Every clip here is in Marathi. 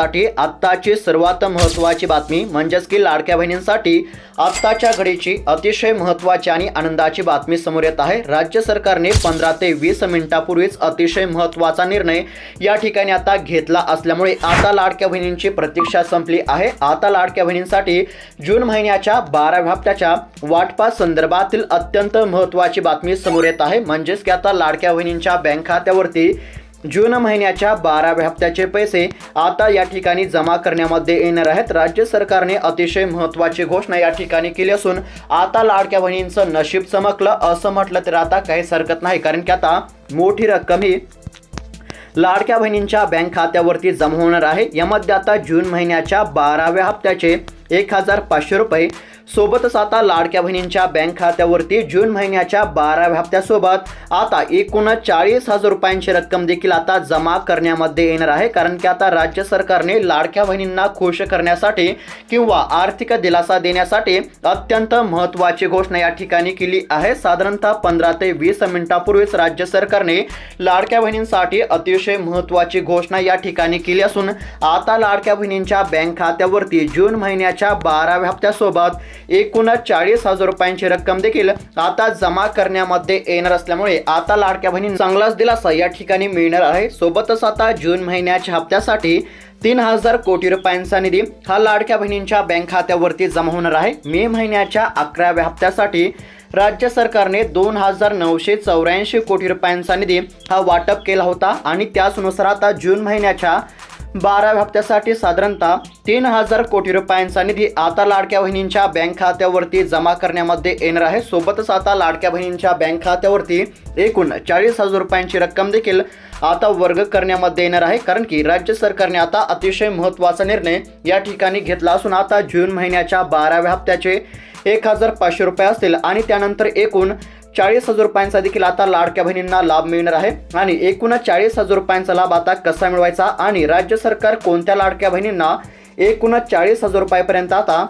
साठी आत्ताची सर्वात महत्त्वाची बातमी म्हणजेच की लाडक्या बहिणींसाठी आत्ताच्या घडीची अतिशय महत्त्वाची आणि आनंदाची बातमी समोर येत आहे. राज्य सरकारने पंधरा ते वीस मिनिटापूर्वीच अतिशय महत्त्वाचा निर्णय या ठिकाणी आता घेतला असल्यामुळे आता लाडक्या बहिणींची प्रतीक्षा संपली आहे. आता लाडक्या बहिणींसाठी जून महिन्याच्या बाराव्या हप्त्याच्या वाटपा संदर्भातील अत्यंत महत्त्वाची बातमी समोर येत आहे. म्हणजेच की आता लाडक्या बहिणींच्या बँक खात्यावरती जून महिन्याच्या बाराव्या हप्त्याचे पैसे आता या ठिकाणी जमा करण्यामध्ये येणार आहेत. राज्य सरकारने अतिशय महत्त्वाची घोषणा या ठिकाणी केली असून आता लाडक्या बहिणींचं नशीब चमकलं असं म्हटलं तर आता काहीच हरकत नाही. कारण की आता मोठी रक्कम ही लाडक्या बहिणींच्या बँक खात्यावरती जमा होणार आहे. यामध्ये आता जून महिन्याच्या बाराव्या हप्त्याचे एक हजार पाचशे रुपये सोबतच आता लाडक्या बहिणींच्या बँक खात्यावरती जून महिन्याच्या बाराव्या हप्त्यासोबत आता एकूण चाळीस हजार रुपयांची रक्कम देखील आता जमा करण्यामध्ये येणार आहे. कारण की आता राज्य सरकारने लाडक्या बहिणींना खुश करण्यासाठी किंवा आर्थिक दिलासा देण्यासाठी अत्यंत महत्त्वाची घोषणा या ठिकाणी केली आहे. साधारणतः पंधरा ते वीस मिनिटापूर्वीच राज्य सरकारने लाडक्या बहिणींसाठी अतिशय महत्त्वाची घोषणा या ठिकाणी केली असून आता लाडक्या बहिणींच्या बँक खात्यावरती जून महिन्याच्या बाराव्या हप्त्यासोबत एकूण चाळीस हजार रुपयांची रक्कम देखील आता जमा करण्यामध्ये येणार असल्यामुळे आता लाडक्या बहिणी चांगलाच दिलासा या ठिकाणी मिळणार आहे. सोबतच आता जून महिन्याच्या हप्त्यासाठी तीन हजार कोटी रुपयांचा निधी हा लाडक्या बहिणींच्या बँक खात्यावरती जमा होणार आहे. मे महिन्याच्या अकराव्या हप्त्यासाठी राज्य सरकारने दोन हजार नऊशे चौऱ्याऐंशी कोटी रुपयांचा निधी हा वाटप केला होता आणि त्याचनुसार आता जून महिन्याच्या बाराव्या हप्त्यासाठी साधारणतः तीन हजार कोटी रुपयांचा निधी आता लाडक्या बहिणींच्या बँक खात्यावरती जमा करण्यामध्ये येणार आहे. सोबतच आता लाडक्या बहिणींच्या बँक खात्यावरती एकूण चाळीस हजार रुपयांची रक्कम देखील आता वर्ग करण्यामध्ये येणार आहे. कारण की राज्य सरकारने आता अतिशय महत्त्वाचा निर्णय या ठिकाणी घेतला असून आता जून महिन्याच्या बाराव्या हप्त्याचे एक हजार पाचशे रुपये असतील आणि त्यानंतर एकूण चाळीस हजार रुपयांचा देखील आता लाडक्या बहिणींना लाभ मिळणार आहे. आणि एकूण चाळीस हजार रुपयांचा लाभ आता कसा मिळवायचा? आणि राज्य सरकार कोणत्या लाडक्या बहिणींना एकूण चाळीस हजार रुपयापर्यंत आता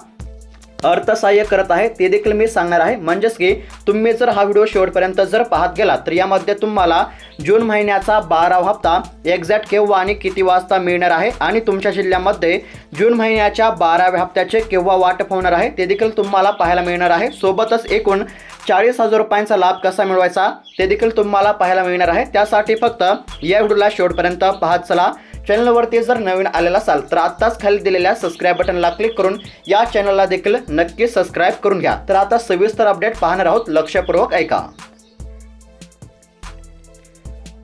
अर्थसहाय्य करत आहे ते देखील मी सांगणार आहे. म्हणजेच की तुम्ही जर हा व्हिडिओ शेवटपर्यंत जर पाहत गेला तर यामध्ये तुम्हाला जून महिन्याचा बारावा हप्ता एक्झॅक्ट केव्हा आणि किती वाजता मिळणार आहे आणि तुमच्या जिल्ह्यामध्ये जून महिन्याच्या बाराव्या हप्त्याचे केव्हा वाटप होणार आहे ते देखील तुम्हाला पाहायला मिळणार आहे. सोबतच एकूण चाळीस हजार रुपयांचा लाभ कसा मिळवायचा ते देखील तुम्हाला पाहायला मिळणार आहे. त्यासाठी फक्त या व्हिडिओला शेवटपर्यंत पाहत चला. चॅनलवरती जर नवीन आलेला असाल तर आत्ताच खाली दिलेल्या सबस्क्राईब बटनला क्लिक करून या चॅनलला देखील नक्की सबस्क्राईब करून घ्या. तर आता सविस्तर अपडेट पाहणार आहोत लक्षपूर्वक ऐका.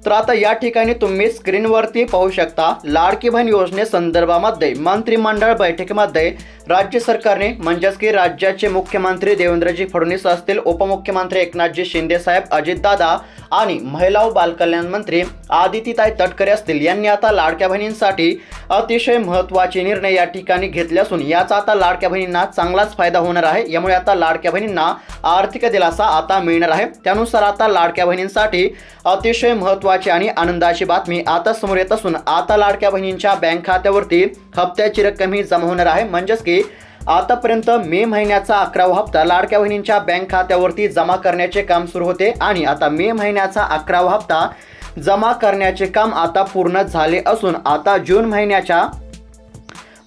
तर आता या ठिकाणी तुम्ही स्क्रीनवरती पाहू शकता लाडकी बहीण योजनेसंदर्भामध्ये मंत्रिमंडळ बैठकीमध्ये राज्य सरकारने म्हणजेच की राज्याचे मुख्यमंत्री देवेंद्रजी फडणवीस असतील उपमुख्यमंत्री एकनाथजी शिंदेसाहेब अजितदादा आणि महिला व बालकल्याण मंत्री आदितीताई तटकरे असतील यांनी आता लाडक्या बहिणींसाठी अतिशय महत्त्वाचे निर्णय या ठिकाणी घेतले असून याचा आता लाडक्या बहिणींना चांगलाच फायदा होणार आहे. यामुळे आता लाडक्या बहिणींना आर्थिक दिलासा आता मिळणार आहे. त्यानुसार आता लाडक्या बहिणींसाठी अतिशय महत्त्वाचे आणि आनंदाची बातमी आता समोर येत असून आता लाडक्या बहिणींच्या बँक खात्यावरती हप्त्याची रक्कम ही जमा होणार आहे. म्हणजेच की आतापर्यंत मे महिन्याचा अकरावा हप्ता लाडक्या बहिणींच्या बँक खात्यावरती जमा करण्याचे काम सुरू होते आणि आता मे महिन्याचा अकरावा हप्ता जमा करण्याचे काम आता पूर्ण झाले असून आता जून महिन्याच्या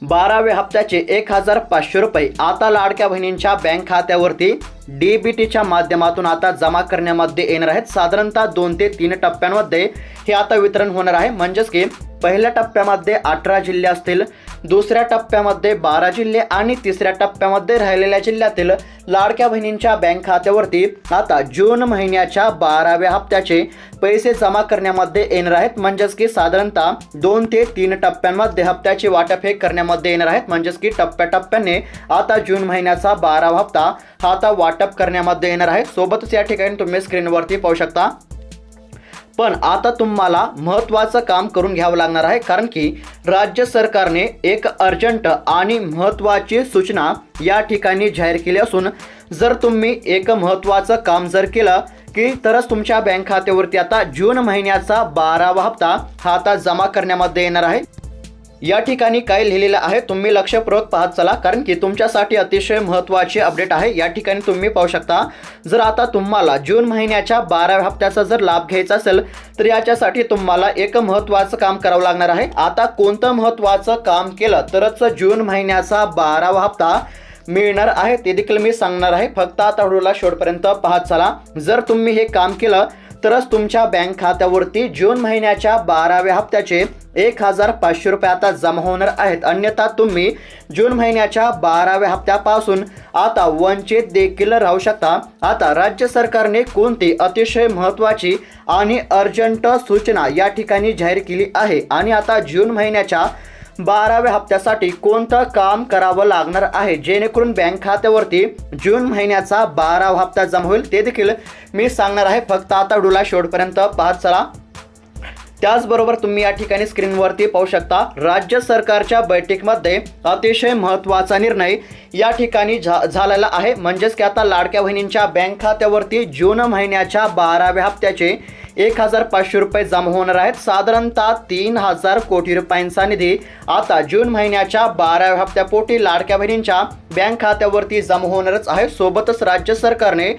बाराव्या हप्त्याचे एक हजार पाचशे रुपये. आता लाडक्या बहिणींच्या बँक खात्यावरती डीबीटीच्या माध्यमातून आता जमा करण्यामध्ये येणार आहेत. साधारणतः दोन ते तीन टप्प्यांमध्ये हे आता वितरण होणार आहे. म्हणजेच की पहिल्या टप्प्यामध्ये अठरा जिल्हे असतील दुसऱ्या टप्प्यामध्ये बारा जिल्हे आणि तिसऱ्या टप्प्यामध्ये राहिलेल्या जिल्ह्यातील लाडक्या बहिणींच्या बँक खात्यावरती आता जून महिन्याच्या बाराव्या हप्त्याचे पैसे जमा करण्यामध्ये येणार आहेत. म्हणजेच की साधारणतः दोन ते तीन टप्प्यांमध्ये हप्त्याचे वाटप हे करण्यामध्ये येणार आहेत. म्हणजेच की टप्प्याटप्प्याने आता जून महिन्याचा बारावा हप्ता हा आता वाटप करण्यामध्ये येणार आहे. सोबतच या ठिकाणी तुम्ही स्क्रीनवरती पाहू शकता. पण आता तुम्हाला महत्त्वाचं काम करून घ्यावं लागणार आहे कारण की राज्य सरकारने एक अर्जंट आणि महत्त्वाची सूचना या ठिकाणी जाहीर केली असून जर तुम्ही एक महत्त्वाचं काम जर केलं की तरच तुमच्या बँक खात्यावरती आता जून महिन्याचा बारावा हप्ता हा आता जमा करण्यामध्ये येणार आहे. या ठिकाणी काय लिहिलेलं आहे तुम्ही लक्षपूर्वक पाहत चला कारण की तुमच्यासाठी अतिशय महत्त्वाची अपडेट आहे. या ठिकाणी तुम्ही पाहू शकता जर आता तुम्हाला जून महिन्याच्या बाराव्या हप्त्याचा जर लाभ घ्यायचा असेल तर याच्यासाठी तुम्हाला एक महत्त्वाचं काम करावं लागणार आहे. आता कोणतं महत्त्वाचं काम केलं तरच जून महिन्याचा बारावा हप्ता मिळणार आहे ते देखील मी सांगणार आहे. फक्त आता व्हिडिओला शेवटपर्यंत पाहत चला. जर तुम्ही हे काम केलं तरच तुमच्या बँक खात्यावरती जून महिन्याच्या बाराव्या हप्त्याचे एक हजार पाचशे रुपये आता जमा होणार आहेत. अन्यथा तुम्ही जून महिन्याच्या बाराव्या हप्त्यापासून आता वंचित देखील राहू शकता. आता राज्य सरकारने कोणती अतिशय महत्त्वाची आणि अर्जंट सूचना या ठिकाणी जाहीर केली आहे? आणि आता जून महिन्याच्या बाराव्या हप्त्यासाठी कोणतं काम करावं लागणार आहे? जेणेकरून बँक खात्यावरती जून महिन्याचा बारावा हप्ता जमा होईल. ते देखील मी सांगणार आहे. फक्त आता डुला शेवटपर्यंत पाहत चला. त्याचबरोबर तुम्ही या ठिकाणी स्क्रीनवरती पाहू शकता राज्य सरकारच्या बैठकीमध्ये अतिशय महत्त्वाचा निर्णय या ठिकाणी झा झालेला आहे. म्हणजेच की आता लाडक्या बहिणींच्या बँक खात्यावरती जून महिन्याच्या बाराव्या हप्त्याचे एक हजार पाचशे रुपये जमा होणार आहेत. साधारणतः तीन हजार कोटी रुपयांचा निधी आता जून महिन्याच्या बाराव्या हप्त्यापोटी लाडक्या बहिणींच्या बँक खात्यावरती जमा होणारच आहे. सोबतच राज्य सरकारने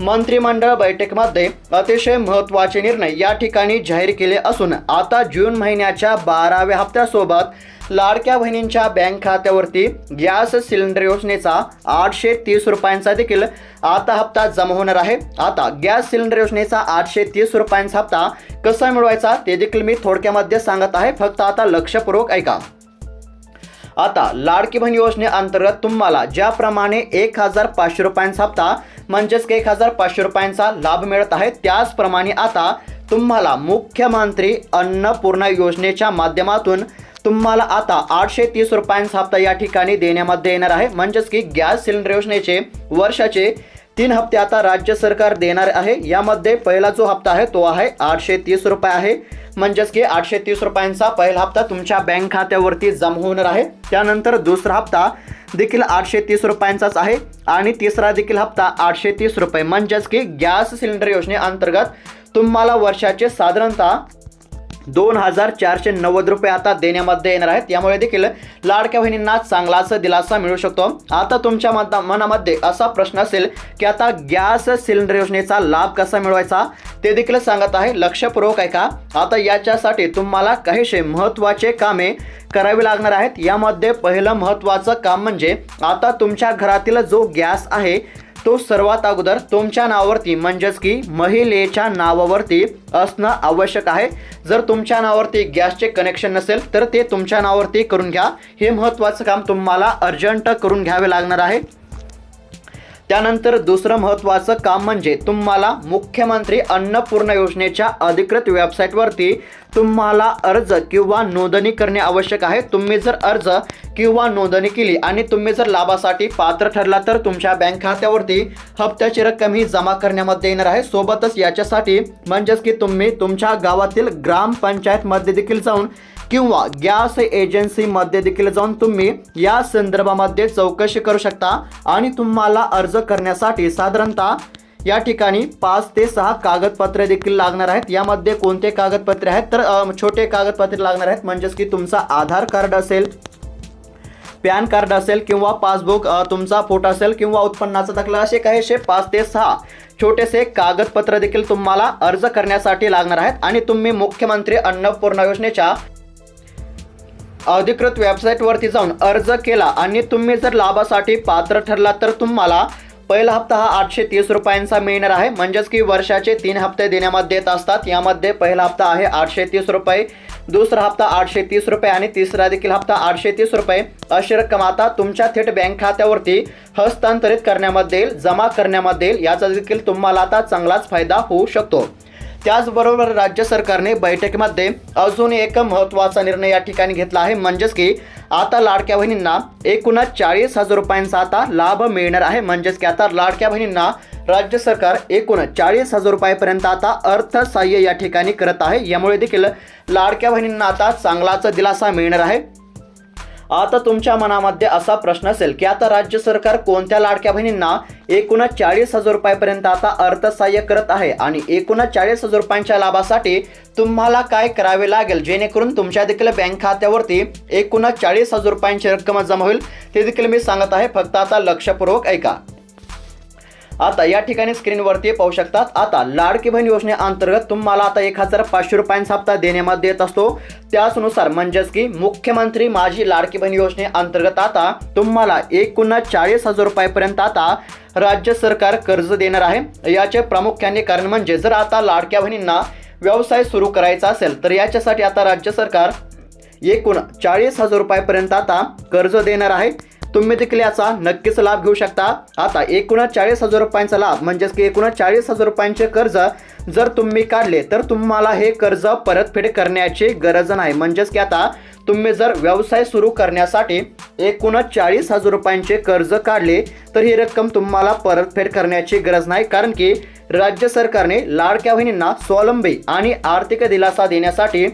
मंत्रिमंडळ बैठकीमध्ये अतिशय महत्त्वाचे निर्णय या ठिकाणी जाहीर केले असून आता जून महिन्याच्या बाराव्या हप्त्यासोबत लाडक्या बहिणींच्या बँक खात्यावरती गॅस सिलेंडर योजनेचा आठशे तीस रुपयांचा देखील आता हप्ता जमा होणार आहे. आता गॅस सिलेंडर योजनेचा आठशे तीस रुपयांचा हप्ता कसा मिळवायचा ते देखील मी थोडक्यामध्ये सांगत आहे. फक्त आता लक्षपूर्वक ऐका. आता लाडकी बहीण योजनेअंतर्गत तुम्हाला ज्याप्रमाणे एक हजार पाचशे रुपयांचा हप्ता म्हणजेच की एक हजार पाचशे रुपयांचा लाभ मिळत आहे त्याचप्रमाणे आता तुम्हाला मुख्यमंत्री अन्नपूर्णा योजनेच्या माध्यमातून तुम्हाला आता आठशे तीस रुपयांचा हप्ता या ठिकाणी देण्यामध्ये येणार आहे. म्हणजेच की गॅस सिलेंडर योजनेचे वर्षाचे तीन हप्ते आता राज्य सरकार देणार आहे. यामध्ये पहिला जो हप्ता आहे तो आहे आठशे तीस रुपये आहे. म्हणजेच की आठशे तीस रुपयांचा पहिला हप्ता तुमच्या बँक खात्यावरती जमा होणार आहे. त्यानंतर दुसरा हप्ता देखील आठशे तीस रुपयांचाच आहे आणि तिसरा देखील हप्ता आठशे तीस रुपये. म्हणजेच की गॅस सिलेंडर योजनेअंतर्गत तुम्हाला वर्षाचे साधारणतः दोन हजार चारशे नव्वद रुपये आता देण्यामध्ये येणार आहेत. यामुळे देखील लाडक्या बहिणींना चांगलाच दिलासा मिळू शकतो. आता तुमच्या मता मनामध्ये असा प्रश्न असेल की आता गॅस सिलेंडर योजनेचा लाभ कसा मिळवायचा? ते देखील सांगत आहे लक्षपूर्वक आहे का आता याच्यासाठी तुम्हाला काहीशे महत्त्वाचे कामे करावी लागणार आहेत. यामध्ये पहिलं महत्त्वाचं काम म्हणजे आता तुमच्या घरातील जो गॅस आहे तो सर्वात अगोदर तुमच्या नावावरती म्हणजेच की महिलेच्या नावावरती असणं आवश्यक आहे. जर तुमच्या नावावरती गॅसचे कनेक्शन नसेल तर ते तुमच्या नावावरती करून घ्या. हे महत्त्वाचं काम तुम्हाला अर्जंट करून घ्यावे लागणार आहे. त्यानंतर दुसरं महत्त्वाचं काम म्हणजे तुम्हाला मुख्यमंत्री अन्नपूर्णा योजनेच्या अधिकृत वेबसाईटवरती तुम्हाला अर्ज किंवा नोंदणी करणे आवश्यक आहे. तुम्ही जर अर्ज किंवा नोंदणी केली आणि तुम्ही जर लाभासाठी पात्र ठरला तर तुमच्या बँक खात्यावरती हप्त्याची रक्कम ही जमा करण्यामध्ये येणार आहे. सोबतच याच्यासाठी म्हणजेच की तुम्ही तुमच्या गावातील ग्रामपंचायतमध्ये देखील जाऊन किंवा गॅस एजन्सीमध्ये देखील जाऊन तुम्ही या संदर्भामध्ये चौकशी करू शकता आणि तुम्हाला अर्ज करण्यासाठी साधारणतः या ठिकाणी पाच ते सहा कागदपत्रे देखील लागणार आहेत. यामध्ये कोणते कागदपत्रे आहेत? तर छोटे कागदपत्रे लागणार आहेत. म्हणजेच की तुमचा आधार कार्ड असेल पॅन कार्ड असेल किंवा पासबुक तुमचा फोटो असेल किंवा उत्पन्नाचा दाखला असे काहीशे पाच ते सहा छोटेसे कागदपत्र देखील तुम्हाला अर्ज करण्यासाठी लागणार आहेत. आणि तुम्ही मुख्यमंत्री अन्नपूर्णा योजनेच्या अधिकृत वेबसाईटवरती जाऊन अर्ज केला आणि तुम्ही जर लाभासाठी पात्र ठरला तर तुम्हाला पहिला हप्ता हा आठशे तीस रुपयांचा मिळणार आहे. म्हणजेच की वर्षाचे तीन हप्ते देण्यामध्ये येत असतात. यामध्ये पहिला हप्ता आहे आठशे तीस रुपये दुसरा हप्ता आठशे तीस रुपये आणि तिसरा देखील हप्ता आठशे तीस रुपये. अशी रक्कम आता तुमच्या थेट बँक खात्यावरती हस्तांतरित करण्यामध्ये येईल जमा करण्यामध्ये येईल. याचा देखील तुम्हाला आता चांगलाच फायदा होऊ शकतो. त्याचबरोबर राज्य सरकारने बैठकीमध्ये अजून एक महत्त्वाचा निर्णय या ठिकाणी घेतला आहे म्हणजेच की आता लाडक्या बहिणींना एकूणच चाळीस हजार रुपयांचा आता लाभ मिळणार आहे म्हणजेच की आता लाडक्या बहिणींना राज्य सरकार एकूण चाळीस हजार रुपयापर्यंत आता अर्थसहाय्य या ठिकाणी करत आहे. यामुळे देखील लाडक्या बहिणींना आता चांगलाच दिलासा मिळणार आहे. आता तुमच्या मनामध्ये असा प्रश्न असेल की आता राज्य सरकार कोणत्या लाडक्या बहिणींना एकूणच चाळीस हजार रुपयापर्यंत आता अर्थसहाय्य करत आहे? आणि एकूणच चाळीस हजार रुपयांच्या लाभासाठी तुम्हाला काय करावे लागेल? जेणेकरून तुमच्या देखील बँक खात्यावरती एकूणच चाळीस हजार रुपयांची रक्कम जमा होईल. ते देखील मी सांगत आहे. फक्त आता लक्षपूर्वक ऐका. आता या ठिकाणी स्क्रीनवरती पाहू शकतात आता लाडकी बहीण योजनेअंतर्गत तुम्हाला आता एक हजार पाचशे रुपयांचा हप्ता देण्यामध्ये येत असतो. त्याचनुसार म्हणजेच की मुख्यमंत्री माझी लाडकी बहीण योजनेअंतर्गत आता तुम्हाला एकूण चाळीस हजार रुपयापर्यंत आता राज्य सरकार कर्ज देणार आहे. याचे प्रामुख्याने कारण म्हणजे जर आता लाडक्या बहिणींना व्यवसाय सुरू करायचा असेल तर याच्यासाठी आता राज्य सरकार एकूण चाळीस हजार रुपयापर्यंत आता कर्ज देणार आहे. तुम्ही देखील याचा नक्कीच लाभ घेऊ शकता. आता एकूणच चाळीस हजार रुपयांचा लाभ म्हणजेच की एकूणच चाळीस हजार रुपयांचे कर्ज जर तुम्ही काढले तर तुम्हाला हे कर्ज परतफेड करण्याची गरज नाही. म्हणजेच की आता तुम्ही जर व्यवसाय सुरू करण्यासाठी एकूणच चाळीस हजार रुपयांचे कर्ज काढले तर ही रक्कम तुम्हाला परतफेड करण्याची गरज नाही. कारण की राज्य सरकारने लाडक्या बहिणींना स्वावलंबी आणि आर्थिक दिलासा देण्यासाठी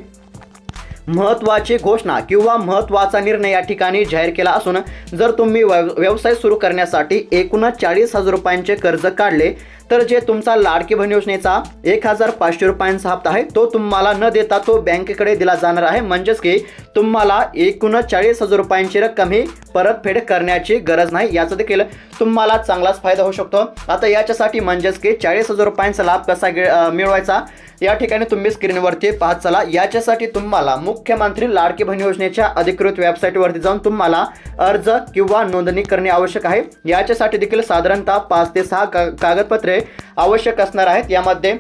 महत्त्वाची घोषणा किंवा महत्त्वाचा निर्णय या ठिकाणी जाहीर केला असून जर तुम्ही व्यव व्यवसाय सुरू करण्यासाठी एकूणच चाळीस हजार रुपयांचे कर्ज काढले तर जे तुमचा लाडकी बहीण योजनेचा एक हजार पाचशे रुपयांचा हप्ता आहे तो तुम्हाला न देता तो बँकेकडे दिला जाणार आहे. म्हणजेच की तुम्हाला एकूणच चाळीस हजार रुपयांची रक्कम ही परतफेड करण्याची गरज नाही. याचा देखील तुम्हाला चांगलाच फायदा होऊ शकतो. आता याच्यासाठी म्हणजेच की चाळीस हजार रुपयांचा लाभ कसा मिळवायचा? या ठिकाणी तुम्ही स्क्रीनवरती पाहत चला. याच्यासाठी तुम्हाला मुख्यमंत्री लाडकी बहीण योजनेच्या अधिकृत वेबसाईटवरती जाऊन तुम्हाला अर्ज किंवा नोंदणी करणे आवश्यक आहे. याच्यासाठी देखील साधारणतः पाच ते सहा का कागदपत्रे आवश्यक असणार आहेत. यामध्ये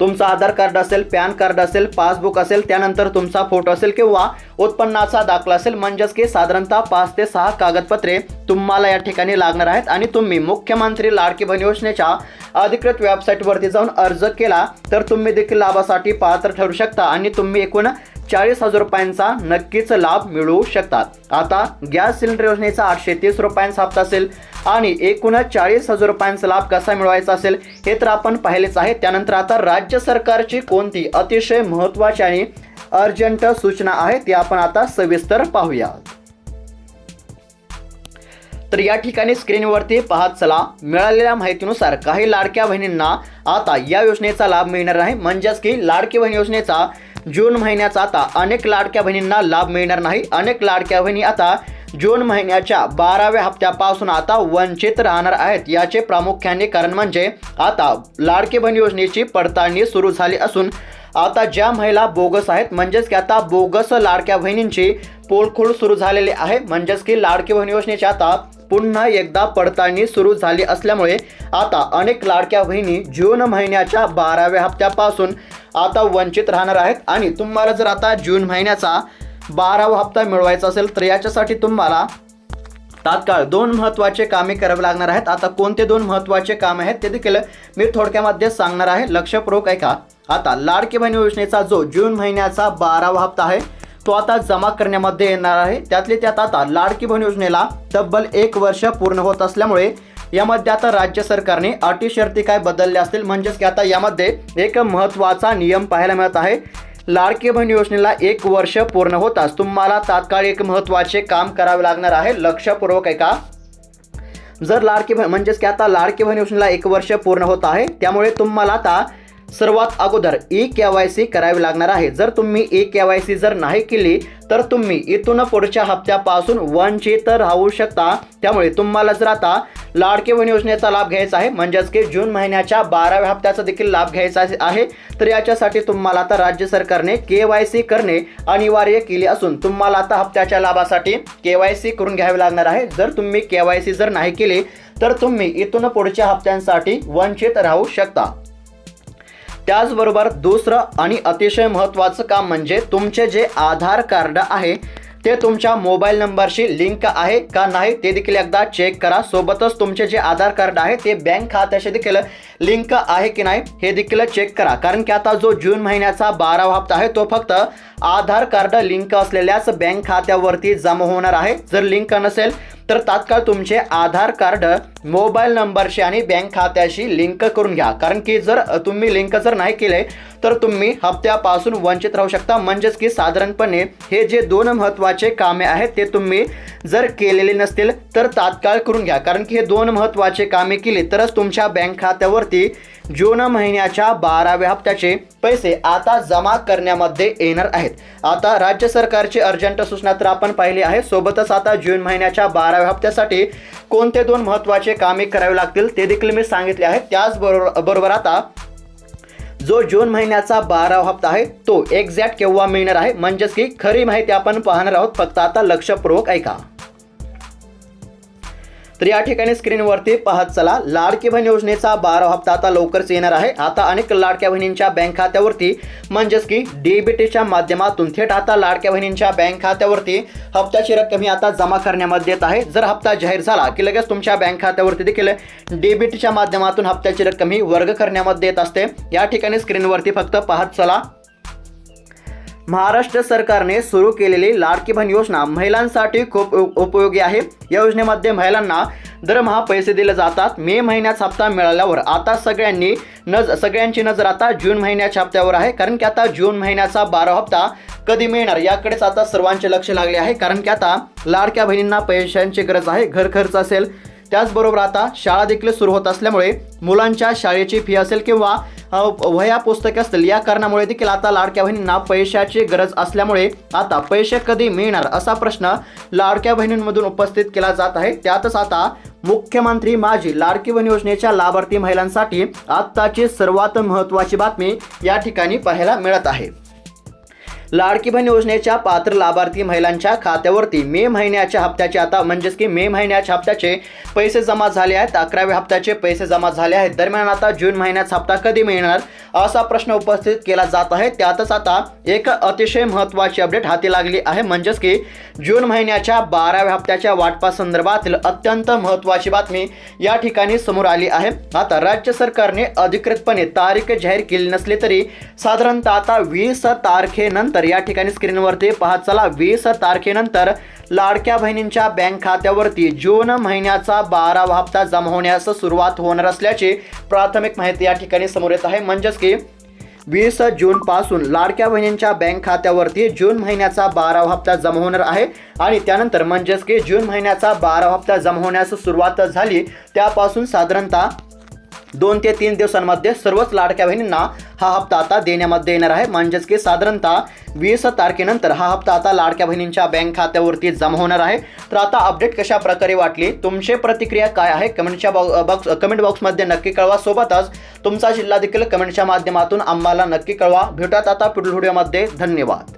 तुमचं आधार कार्ड असेल पॅन कार्ड असेल पासबुक असेल त्यानंतर तुमचा फोटो असेल किंवा उत्पन्नाचा दाखला असेल म्हणजेच की साधारणतः पाच ते सहा कागदपत्रे तुम्हाला या ठिकाणी लागणार आहेत. आणि तुम्ही मुख्यमंत्री लाडकी बहीण योजनेच्या अधिकृत वेबसाईटवरती जाऊन अर्ज केला तर तुम्ही देखील लाभासाठी पात्र ठरू शकता. आणि तुम्ही एकूण चाळीस हजार रुपयांचा नक्कीच लाभ मिळवू शकतात. आता गॅस सिलेंडर योजनेचा आठशे तीस रुपयांचा हप्ता असेल आणि एकूणच चाळीस हजार रुपयांचा लाभ कसा मिळवायचा असेल हे तर आपण पाहिलेच आहे. त्यानंतर आता राज्य सरकारची कोणती अतिशय महत्त्वाची आणि अर्जंट सूचना आहे ती आपण आता सविस्तर पाहूयात. तर या ठिकाणी स्क्रीनवरती पाहत चला. मिळालेल्या माहितीनुसार काही लाडक्या बहिणींना आता या योजनेचा लाभ मिळणार आहे म्हणजेच की लाडकी बहीण योजनेचा जून महिन्याचा आता अनेक लाडक्या बहिणींना लाभ मिळणार नाही. अनेक लाडक्या बहिणी आता जून महिन्याच्या बाराव्या हप्त्यापासून आता वंचित राहणार आहेत. याचे प्रामुख्याने कारण म्हणजे आता लाडकी बहीण योजनेची पडताळणी सुरू झाली असून आता ज्या महिला बोगस आहेत म्हणजेच की आता बोगस लाडक्या बहिणींची पोलखोल सुरू झालेली आहे. म्हणजेच की लाडकी बहीण योजनेची आता पुन्हा एकदा पडताळणी सुरू झाली असल्यामुळे आता अनेक लाडक्या बहिणी जून महिन्याच्या बाराव्या हप्त्यापासून आता वंचित राहणार आहेत. आणि तुम्हाला जर आता जून महिन्याचा बारावा हप्ता मिळवायचा असेल तर याच्यासाठी तुम्हाला तात्काळ दोन महत्त्वाचे कामे करावे लागणार आहेत. आता कोणते दोन महत्त्वाचे काम आहेत ते देखील मी थोडक्यामध्ये सांगणार आहे. लक्षपूर्वक ऐका. आता लाडकी बहिणी योजनेचा जो जून महिन्याचा बारावा हप्ता आहे तो आता जमा करण्यामध्ये येणार आहे. त्यातले त्यात आता लाडकी बहीण योजनेला तब्बल एक वर्ष पूर्ण होत असल्यामुळे यामध्ये आता राज्य सरकारने अटी शर्ती काय बदलल्या असतील? म्हणजेच की आता यामध्ये एक महत्त्वाचा नियम पाहायला मिळत आहे. लाडकी बहीण योजनेला एक वर्ष पूर्ण होताच तुम्हाला तात्काळ एक महत्त्वाचे काम करावे लागणार आहे. लक्षपूर्वक आहे का जर लाडकी म्हणजेच की आता लाडकी बहीण योजनेला एक वर्ष पूर्ण होत आहे त्यामुळे तुम्हाला आता सर्वात अगोदर ई के वाय सी करावी लागणार आहे. जर तुम्ही ई के वाय सी जर नाही केली तर तुम्ही इथून पुढच्या हप्त्यापासून वंचित राहू शकता. त्यामुळे तुम्हाला जर आता लाडके बहीण योजनेचा लाभ घ्यायचा आहे म्हणजेच की जून महिन्याच्या बाराव्या हप्त्याचा देखील लाभ घ्यायचा आहे तर याच्यासाठी तुम्हाला आता राज्य सरकारने के वाय सी करणे अनिवार्य केले असून तुम्हाला आता हप्त्याच्या लाभासाठी के वाय सी करून घ्यावे लागणार आहे. जर तुम्ही के वाय सी जर नाही केली तर तुम्ही इथून पुढच्या हप्त्यांसाठी वंचित राहू शकता. त्याचबरोबर दुसरं आणि अतिशय महत्त्वाचं काम म्हणजे तुमचे जे आधार कार्ड आहे ते तुमच्या मोबाईल नंबरशी लिंक आहे का नाही ते देखील एकदा चेक करा. सोबतच तुमचे जे आधार कार्ड आहे ते बँक खात्याशी देखील लिंक आहे की नाही हे देखील चेक करा. कारण की आता जो जून महिन्याचा बारावा हप्ता आहे तो फक्त आधार कार्ड लिंक असलेल्याच बँक खात्यावरती जमा होणार आहे. जर लिंक नसेल तर तात्काळ तुमचे आधार कार्ड मोबाईल नंबरशी आणि बँक खात्याशी लिंक करून घ्या. कारण की जर तुम्ही लिंक जर नाही केले तर तुम्ही हप्त्यापासून वंचित राहू शकता. म्हणजेच की साधारणपणे हे जे दोन महत्त्वाचे कामे आहेत ते तुम्ही जर केलेले नसतील तर तात्काळ करून घ्या. कारण की हे दोन महत्त्वाचे कामे केली तरच तुमच्या बँक खात्यावरती जून महिन्याच्या बाराव्या हप्त्याचे पैसे आता जमा करण्यामध्ये येणार आहेत. आता राज्य सरकारची अर्जंट सूचना तर आपण पाहिली आहे. सोबतच आता जून महिन्याच्या बाराव्या हप्त्यासाठी कोणते दोन महत्त्वाचे कामे करावे लागतील ते देखील मी सांगितले आहे त्याचबरोबर बरोबर आता जो जून महिन्याचा बारावा हप्ता आहे तो एक्झॅक्ट केव्हा मिळणार आहे? म्हणजेच की खरी माहिती आपण पाहणार आहोत. फक्त आता लक्षपूर्वक ऐका. तर या ठिकाणी स्क्रीनवरती पाहत चला लाडकी बहीण योजनेचा बारा हप्ता आता लवकरच येणार आहे. आता अनेक लाडक्या बहिणींच्या बँक खात्यावरती म्हणजेच की डीबीटीच्या माध्यमातून थेट आता लाडक्या बहिणींच्या बँक खात्यावरती हप्त्याची रक्कम ही आता जमा करण्यामध्ये येत आहे. जर हप्ता जाहीर झाला की लगेच तुमच्या बँक खात्यावरती देखील डीबीटीच्या माध्यमातून हप्त्याची रक्कम ही वर्ग करण्यामध्ये येत असते. या ठिकाणी स्क्रीनवरती फक्त पाहत चला. महाराष्ट्र सरकारने सुरू केलेली लाडकी बहीण योजना महिलांसाठी खूप उपयोगी आहे. या योजनेमध्ये महिलांना दरमहा पैसे दिले जातात. मे महिन्याचा हप्ता मिळाल्यावर आता सगळ्यांनी नज सगळ्यांची नजर आता जून महिन्याच्या हप्त्यावर आहे. कारण की आता जून महिन्याचा बारा हप्ता कधी मिळणार याकडेच आता सर्वांचे लक्ष लागले आहे. कारण की आता लाडक्या बहिणींना पैशांची गरज आहे. घर खर्च असेल. त्याचबरोबर आता शाळा देखील सुरू होत असल्यामुळे मुलांच्या शाळेची फी असेल किंवा वह्या पुस्तके असतील. या कारणामुळे देखील आता लाडक्या बहिणींना पैशाची गरज असल्यामुळे आता पैसे कधी मिळणार असा प्रश्न लाडक्या बहिणींमधून उपस्थित केला जात आहे. त्यातच आता मुख्यमंत्री माझी लाडकी बहीण योजनेच्या लाभार्थी महिलांसाठी आत्ताची सर्वात महत्त्वाची बातमी या ठिकाणी पाहायला मिळत आहे. लाडकी बहीण योजनेच्या पात्र लाभार्थी महिलांच्या खात्यावरती मे महिन्याच्या हप्त्याचे आता म्हणजेच की मे महिन्याच्या हप्त्याचे पैसे जमा झाले आहेत. अकराव्या हप्त्याचे पैसे जमा झाले आहेत. दरम्यान आता जून महिन्याचा हप्ता कधी मिळणार असा प्रश्न उपस्थित केला जात आहे. त्यातच आता एक अतिशय महत्त्वाची अपडेट हाती लागली आहे. म्हणजेच की जून महिन्याच्या बाराव्या हप्त्याच्या वाटपासंदर्भातील अत्यंत महत्त्वाची बातमी या ठिकाणी समोर आली आहे. आता राज्य सरकारने अधिकृतपणे तारीख जाहीर केली नसली तरी साधारणतः आता वीस तारखेनंतर या ठिकाणी स्क्रीनवरती पाहत चला वीस तारखेनंतर लाडक्या बहिणींच्या बँक खात्यावरती जून महिन्याचा बारावा हप्ता जमा होण्यास सुरुवात होणार असल्याची प्राथमिक माहिती या ठिकाणी समोर येत आहे. म्हणजेच की वीस जून पासून लाडक्या बहिणींच्या बँक खात्यावरती जून महिन्याचा बारावा हप्ता जमा होणार आहे आणि त्यानंतर म्हणजेच की जून महिन्याचा बारावा हप्ता जमा होण्यास सुरुवात झाली. त्यापासून साधारणतः दोन ते तीन दिवसांमध्ये सर्वच लाडक्या बहिणींना हा हप्ता आता देण्यामध्ये येणार आहे. म्हणजेच की साधारणतः वीस तारखेनंतर हा हप्ता आता लाडक्या बहिणींच्या बँक खात्यावरती जमा होणार आहे. तर आता अपडेट कशा प्रकारे वाटली? तुमची प्रतिक्रिया काय आहे? कमेंटच्या बॉक्स कमेंट बॉक्समध्ये नक्की कळवा. सोबतच तुमचा जिल्हा देखील कमेंटच्या माध्यमातून आम्हाला नक्की कळवा. भेटत आता पुढील व्हिडिओमध्ये धन्यवाद.